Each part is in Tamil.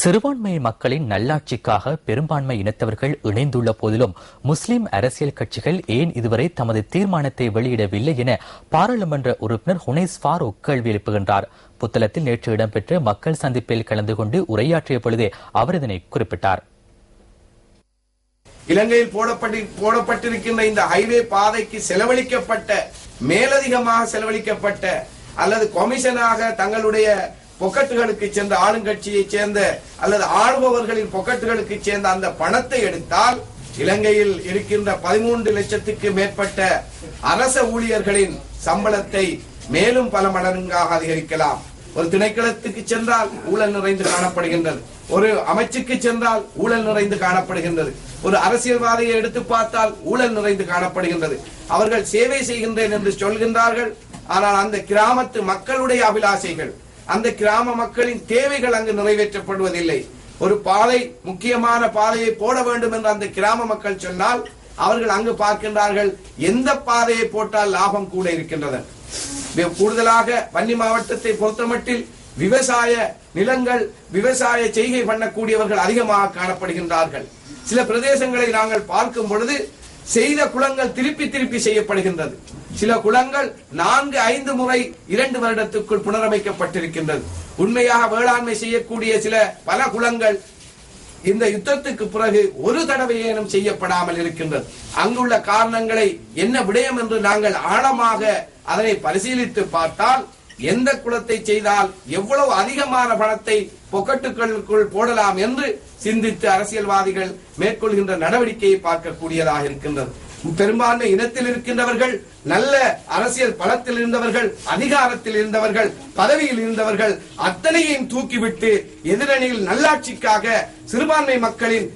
சிறுபான்மை மக்களின் நல்லாட்சிக்காக பெரும்பான்மை இனத்தவர்கள் இணைந்துள்ள போதிலும் முஸ்லிம் அரசியல் கட்சிகள் ஏன் இதுவரை தமது தீர்மானத்தை வெளியிடவில்லை என பாராளுமன்ற உறுப்பினர் ஹுனைஸ் ஃபாரூக் கேள்வி எழுப்புகின்றார். புத்தளத்தில் நேற்று இடம்பெற்ற மக்கள் சந்திப்பில் கலந்து கொண்டு உரையாற்றிய பொழுதே அவர் இதனை குறிப்பிட்டார். இலங்கையில் போடப்பட்டு போடப்பட்டிருக்கின்ற இந்த ஹைவே பாதைக்கு செலவழிக்கப்பட்ட மேலதிகமாக செலவழிக்கப்பட்ட அல்லது கொமிஷனாக தங்களுடைய பொக்கட்டுகளுக்கு சேர்ந்த ஆளுங்கட்சியைச் சேர்ந்த அல்லது ஆளுபவர்களின் பொக்கட்டுகளுக்கு சேர்ந்த அந்த பணத்தை எடுத்தால் இலங்கையில் இருக்கின்ற பதிமூன்று லட்சத்துக்கு மேற்பட்ட அரச ஊழியர்களின் சம்பளத்தை மேலும் பல மடங்காக அதிகரிக்கலாம். ஒரு திணைக்களத்துக்கு சென்றால் ஊழல் நிறைந்து காணப்படுகின்றது. ஒரு அமைச்சுக்கு சென்றால் ஊழல் நிறைந்து காணப்படுகின்றது. ஒரு அரசியல்வாதியை எடுத்து பார்த்தால் ஊழல் நிறைந்து காணப்படுகின்றது. அவர்கள் சேவை செய்கின்றேன் என்று சொல்கின்றார்கள். ஆனால் அந்த கிராமத்து மக்களுடைய அபிலாசைகள் அந்த கிராம மக்களின் தேவைகள் அங்கு நிறைவேற்றப்படுவதில்லை. ஒரு பாதை முக்கியமான பாதையை போட வேண்டும் என்று அந்த கிராம மக்கள் சொன்னால் அவர்கள் அங்கு பார்க்கின்றார்கள் எந்த பாதையை போட்டால் லாபம் கூட இருக்கின்றது. கூடுதலாக வன்னி மாவட்டத்தை பொறுத்தமட்டில் விவசாய நிலங்கள் விவசாய செய்கை பண்ணக்கூடியவர்கள் அதிகமாக காணப்படுகின்றார்கள். சில பிரதேசங்களை நாங்கள் பார்க்கும் பொழுது செய்த குளங்கள் திருப்பி திருப்பி செய்யப்படுகின்றது. சில குளங்கள் நான்கு ஐந்து முறை இரண்டு வருடத்துக்குள் புனரமைக்கப்பட்டிருக்கின்றது. உண்மையாக வேளாண்மை செய்யக்கூடிய சில பல குளங்கள் இந்த யுத்தத்துக்கு பிறகு ஒரு தடவையேனும் செய்யப்படாமல் இருக்கின்றது. அங்குள்ள காரணங்களை என்ன விடயம் என்று நாங்கள் ஆழமாக அதனை பரிசீலித்து பார்த்தால் எந்த குலத்தை செய்தால் எவ்வளவு அதிகமான பணத்தை பொக்கட்டுக்களுக்குள் போடலாம் என்று சிந்தித்து அரசியல்வாதிகள் மேற்கொள்கின்ற நடவடிக்கையை பார்க்கக்கூடியதாக இருக்கின்றது. பெரும்பான்மை இனத்தில் இருக்கின்றவர்கள் நல்ல அரசியல் பலத்தில் இருந்தவர்கள் அதிகாரத்தில் இருந்தவர்கள் பதவியில் இருந்தவர்கள் அத்தனையும் தூக்கிவிட்டு எதிரணியில் நல்லாட்சிக்காக சிறுபான்மை மக்களின்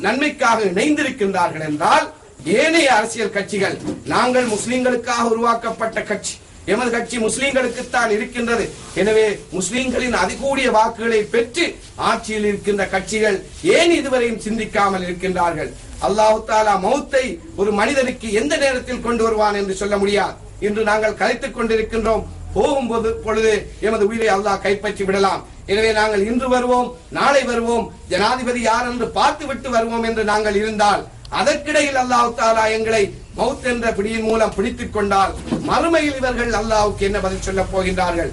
நன்மைக்காக இணைந்திருக்கின்றார்கள் என்றால் ஏனைய அரசியல் கட்சிகள் நாங்கள் முஸ்லிம்களுக்காக உருவாக்கப்பட்ட கட்சி எமது கட்சி முஸ்லீம்களுக்குத்தான் இருக்கின்றது. எனவே முஸ்லீம்களின் அதிகூடிய வாக்குகளை பெற்று ஆட்சியில் இருக்கின்ற கட்சிகள் ஏன் இதுவரையும் சிந்திக்காமல் இருக்கின்றார்கள்? அல்லாஹு தாலா மௌத்தை ஒரு மனிதனுக்கு எந்த நேரத்தில் கொண்டு வருவான் என்று சொல்ல முடியாது. இன்று நாங்கள் கலைத்துக் கொண்டிருக்கின்றோம். போகும்போது பொழுது எமது உயிரை அல்லாஹ் கைப்பற்றி விடலாம். எனவே நாங்கள் இன்று வருவோம் நாளை வருவோம். ஜனாதிபதி யார் என்று பார்த்து விட்டு வருவோம் என்று நாங்கள் இருந்தால் அதற்கிடையில் அல்லாஹு தாலா எங்களை மவுத் என்ற பிடியின் மூலம் பிடித்துக் கொண்டால் மறுமையில் இவர்கள் அல்லாவுக்கு என்ன பதில் சொல்லப் போகின்றார்கள்?